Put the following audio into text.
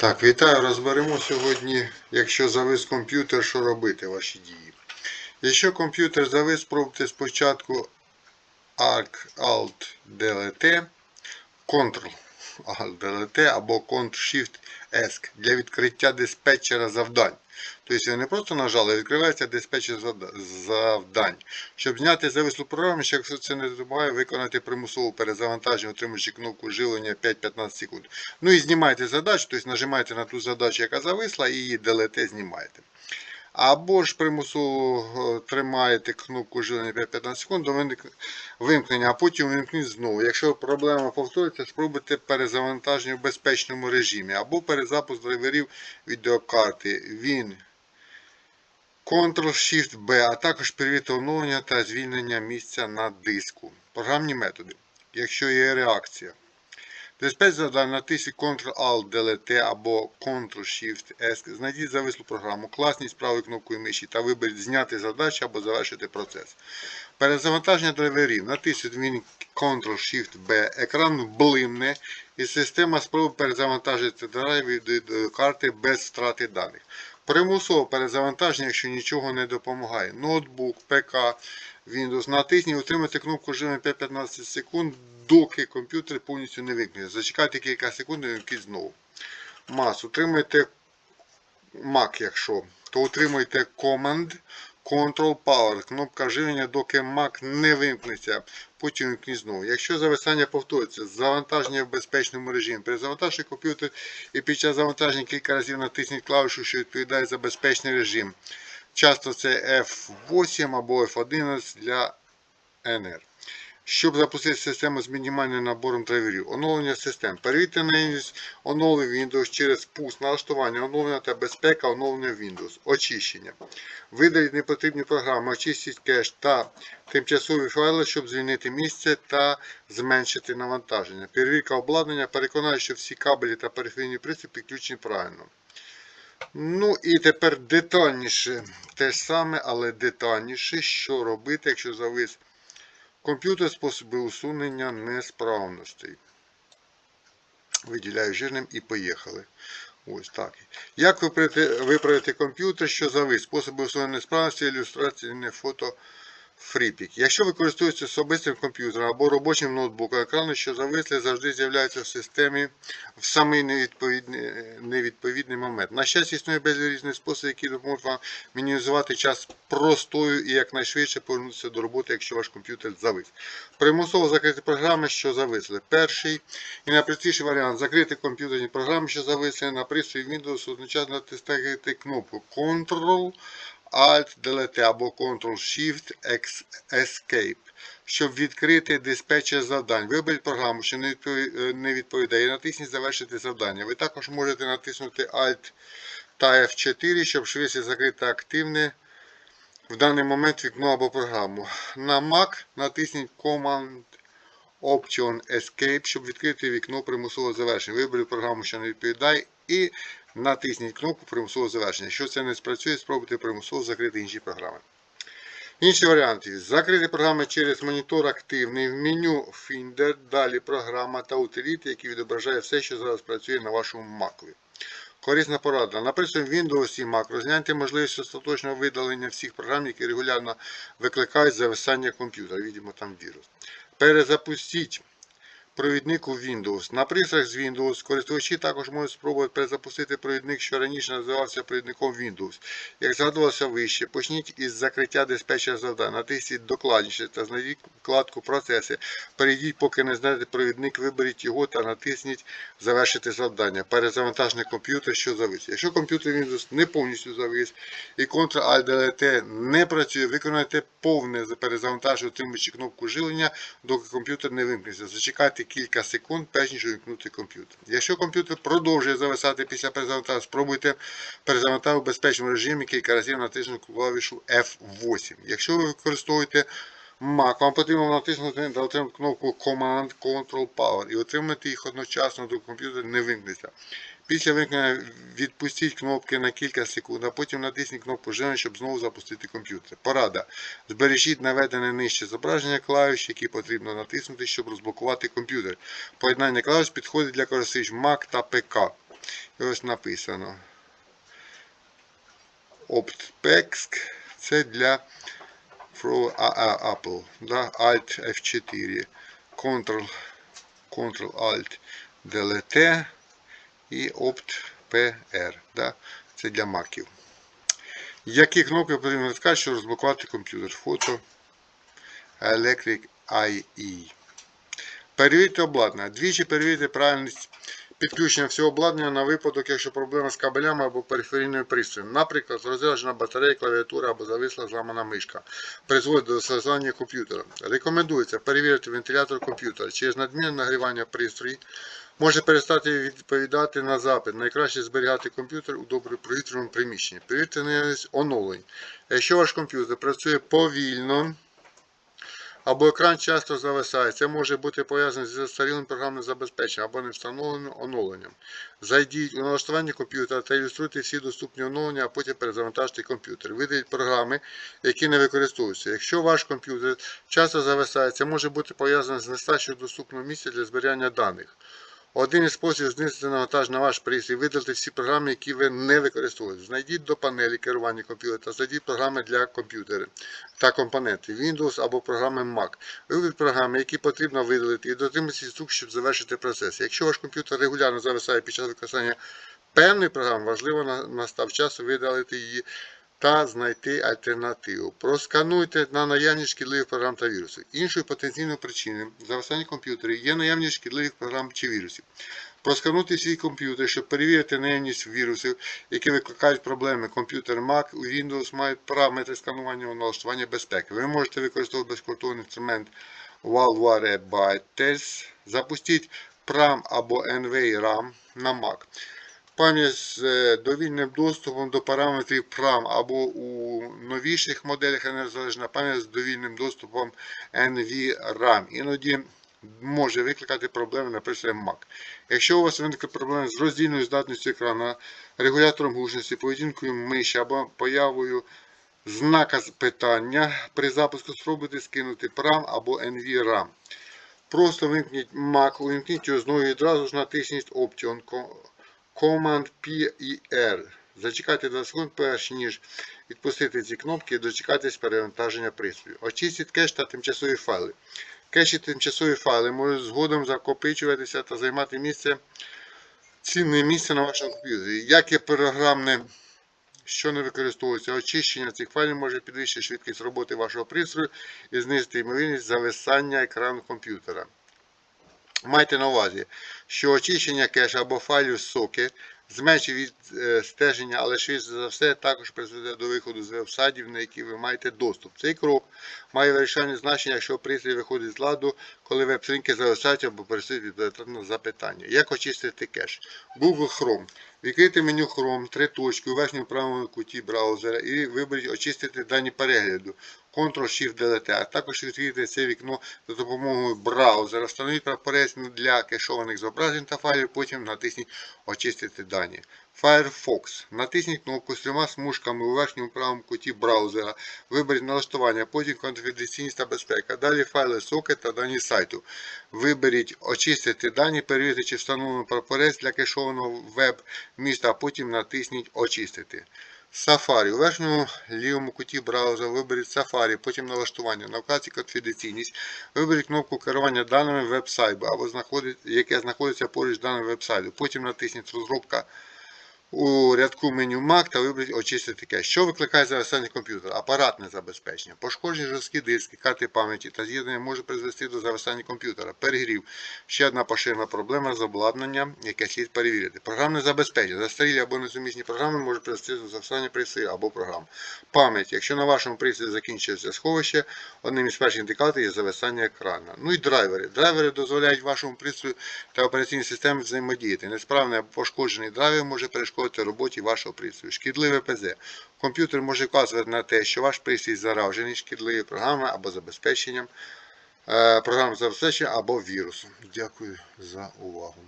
Так, вітаю. Розберемо сьогодні, якщо завис комп'ютер, що робити ваші дії. Якщо комп'ютер завис, спробуйте спочатку Arc Alt DLT, Ctrl Alt DLT або Ctrl-Shift ESC для відкриття диспетчера завдань. Тобто ви не просто нажали, а відкривається диспетчер завдань. Щоб зняти завислу програму, якщо це не допомагає, виконати примусове перезавантаження, отримуючи кнопку живлення 5-15 секунд. Ну і знімайте задачу, тобто нажимаєте на ту задачу, яка зависла, і її делете, знімаєте. Або ж примусово е, тримаєте кнопку живлення 5-15 секунд до вимкнення, а потім вимкніть знову. Якщо проблема повториться, спробуйте перезавантаження в безпечному режимі або перезапуск драйверів відеокарти. Він Ctrl-Shift-B, а також перевірте оновлення та звільнення місця на диску. Програмні методи. Якщо є реакція. Диспетч завдань натисніть Ctrl-Alt-DLT або Ctrl-Shift-S. Знайдіть завислу програму, класніть правою кнопкою миші та виберіть зняти задачу або завершити процес. Перезавантаження драйверів. Натисніть він Ctrl-Shift-B. Екран блимне і система спробує перезавантажити драйвер до карти без втрати даних. Примусове перезавантаження, якщо нічого не допомагає. Ноутбук, ПК, Windows. Натисніть утримайте кнопку живлення 5-15 секунд, доки комп'ютер повністю не вимкнеться. Зачекайте кілька секунд і вимкніть знову. Мас. Утримуйте Mac, якщо, то утримуйте Command Control Power. Кнопка живлення, доки Mac не вимкнеться. Потім знову. Якщо зависання повториться, завантаження в безпечному режимі. Перезавантажте комп'ютер і під час завантаження кілька разів натисніть клавішу, що відповідає за безпечний режим. Часто це F8 або F11 для NR. Щоб запустити систему з мінімальним набором драйверів. Оновлення систем. Перевірте наявність оновлення Windows через пуск налаштування оновлення та безпека оновлення Windows. Очищення. Видаліть непотрібні програми, очистіть кеш та тимчасові файли, щоб звільнити місце та зменшити навантаження. Перевірка обладнання. Переконаю, що всі кабелі та периферійні пристрої підключені правильно. Ну і тепер детальніше. Те ж саме, але детальніше, що робити, якщо завис комп'ютер, способи усунення несправностей. Виділяю жирним і поїхали. Ось так. Як виправити, виправити комп'ютер, що завис? Способи усунення несправності, ілюстраційне фото. Фріпік. Якщо ви користуєтеся особистим комп'ютером або робочим ноутбуком, екрани, що зависли, завжди з'являються в системі в самий невідповідний, невідповідний момент. На щастя, існує безліч різних способів, які допоможуть вам мінімізувати час простою і якнайшвидше повернутися до роботи, якщо ваш комп'ютер завис. Примусово закрити програми, що зависли. Перший і найпростіший варіант закрити комп'ютерні програми, що зависли на пристрої Windows, одночасно натискайте кнопку Ctrl. Alt Delete або Ctrl-Shift Escape. Щоб відкрити диспетчер завдань. Виберіть програму, що не відповідає, і натисніть Завершити завдання. Ви також можете натиснути Alt та F4, щоб швидше закрити активне в даний момент вікно або програму. На Mac натисніть Command Option Escape, щоб відкрити вікно примусового завершення. Виберіть програму, що не відповідає, і натисніть кнопку примусового завершення. Якщо це не спрацює, спробуйте примусово закрити інші програми. Інші варіанти. Закрити програми через монітор активний в меню Finder, далі програма та утиліти, які відображають все, що зараз працює на вашому Mac. Корисна порада. На Windows і Mac розгляньте можливість остаточного видалення всіх програм, які регулярно викликають зависання комп'ютера. Відомо там вірус. Перезапустіть провідник у Windows. На пристроях з Windows користувачі також можуть спробувати перезапустити провідник, що раніше називався провідником Windows. Як згадувалося вище, почніть із закриття диспетчера завдань. Натисніть докладніше та знайдіть вкладку Процеси. Перейдіть, поки не знайдете провідник, виберіть його та натисніть Завершити завдання. Перезавантажний комп'ютер, що завис. Якщо комп'ютер Windows не повністю завис і Ctrl-Alt-DLT не працює, виконайте повне перезавантаження, отримуючи кнопку живлення, доки комп'ютер не вимкнеться. Зачекайте кілька секунд, перш ніж увімкнути комп'ютер. Якщо комп'ютер продовжує зависати після перезавантаження, спробуйте перезавантажити в безпечному режимі кілька разів натиснути клавішу F8. Якщо ви використовуєте Mac, вам потрібно натиснути отримати кнопку Command Control Power і отримати їх одночасно, до комп'ютер не вимкнеться. Після вимкнення відпустіть кнопки на кілька секунд, а потім натисніть кнопку живлення, щоб знову запустити комп'ютер. Порада. Збережіть наведене нижче зображення клавіш, які потрібно натиснути, щоб розблокувати комп'ютер. Поєднання клавіш підходить для користувачів Mac та ПК. І ось написано. OptPex це для Apple. Да? Alt F4. Ctrl, Ctrl Alt DLT і Opt PR. Да? Це для маків. Які кнопки потрібно натискати, щоб розблокувати комп'ютер? Фото Electric IE. Перевірте обладнання. Двічі перевірте правильність підключення всього обладнання на випадок, якщо проблема з кабелями або периферійною пристроєм. Наприклад, розряджена батарея, клавіатура або зависла зламана мишка. Призводить до застосування комп'ютера. Рекомендується перевірити вентилятор комп'ютера. Через надмірне нагрівання пристрої може перестати відповідати на запит. Найкраще зберігати комп'ютер у добре провітряному приміщенні. Перевірте наявність оновлень. Якщо ваш комп'ютер працює повільно, або екран часто зависає. Це може бути пов'язано зі застарілим програмним забезпеченням або невстановленим оновленням. Зайдіть у налаштування комп'ютера та ілюструйте всі доступні оновлення, а потім перезавантажте комп'ютер. Видаліть програми, які не використовуються. Якщо ваш комп'ютер часто зависає, це може бути пов'язано з нестачею доступного місця для зберігання даних. Один із способів знизити навантаж на ваш пристрій, видалити всі програми, які ви не використовуєте. Знайдіть до панелі керування комп'ютера знайдіть програми для комп'ютера та компоненти Windows або програми Mac. Виберіть програми, які потрібно видалити, і дотримуйтесь інструкцій, щоб завершити процес. Якщо ваш комп'ютер регулярно зависає під час використання певної програми, важливо настав час видалити її та знайти альтернативу. Проскануйте на наявність шкідливих програм та вірусів. Іншою потенційною причиною зависання комп'ютерів є наявність шкідливих програм чи вірусів. Проскануйте свій комп'ютер, щоб перевірити наявність вірусів, які викликають проблеми. Комп'ютер Mac у Windows мають параметри сканування у налаштування безпеки. Ви можете використовувати безкоштовний інструмент Valvare Bytes. Запустіть PRAM або NV RAM на Mac. Пам'ять з е, довільним доступом до параметрів PRAM або у новіших моделях незалежна пам'ять з довільним доступом NVRAM. Іноді може викликати проблеми на пристрої Mac. Якщо у вас виникли проблеми з роздільною здатністю екрана, регулятором гучності, поведінкою миші або появою знака питання при запуску спробуйте скинути PRAM або NVRAM. Просто вимкніть Mac, увімкніть його знову і одразу ж натисніть Option Command P і R. Зачекайте 20 секунд, перш ніж відпустити ці кнопки і дочекатись перевантаження пристрою. Очистіть кеш та тимчасові файли. Кеші тимчасові файли можуть згодом закопичуватися та займати місце, цінне місце на вашому комп'ютері. Як і програмне, що не використовується, очищення цих файлів може підвищити швидкість роботи вашого пристрою і знизити ймовірність зависання екрану комп'ютера. Майте на увазі, що очищення кеша або файлів соки зменшить від е, стеження, але швидше за все також призведе до виходу з веб-сайтів, на які ви маєте доступ. Цей крок має вирішальне значення, якщо пристрій виходить з ладу, коли веб-сторінки зависають або відповідати на запитання. Як очистити кеш? Google Chrome. Відкрийте меню Chrome, три точки у верхньому правому куті браузера і виберіть очистити дані перегляду. Ctrl-Shift-Delete, а також відкрийте це вікно за допомогою браузера. Встановіть прапорець для кешованих зображень та файлів, потім натисніть Очистити дані. Firefox. Натисніть кнопку з трьома смужками у верхньому правому куті браузера. Виберіть налаштування, потім конфіденційність та безпека. Далі файли сокет та дані сайту. Виберіть Очистити дані, перевірте, чи встановлено прапорець для кешованого веб міста, а потім натисніть Очистити. Safari. У верхньому лівому куті браузера виберіть Safari, потім налаштування. На вкладці конфіденційність виберіть кнопку керування даними веб-сайту, або знаходить- яке знаходиться поруч даним веб-сайту. Потім натисніть розробка у рядку меню Mac та виберіть очистити кеш. Що викликає зависання комп'ютера? Апаратне забезпечення. Пошкоджені жорсткі диски, карти пам'яті та з'єднання може призвести до зависання комп'ютера. Перегрів. Ще одна поширена проблема з обладнанням, яке слід перевірити. Програмне забезпечення. Застарілі або несумісні програми можуть призвести до зависання пристрою або програм. Пам'ять. Якщо на вашому пристрої закінчується сховище, одним із перших індикаторів є зависання екрану. Ну і драйвери. Драйвери дозволяють вашому пристрою та операційній системі взаємодіяти. Несправний або пошкоджений драйвер може перешкодити роботі вашого пристрою. Шкідливе ПЗ. Комп'ютер може вказувати на те, що ваш пристрій заражений шкідливою програмою або забезпеченням, е, програмним забезпеченням або вірусом. Дякую за увагу.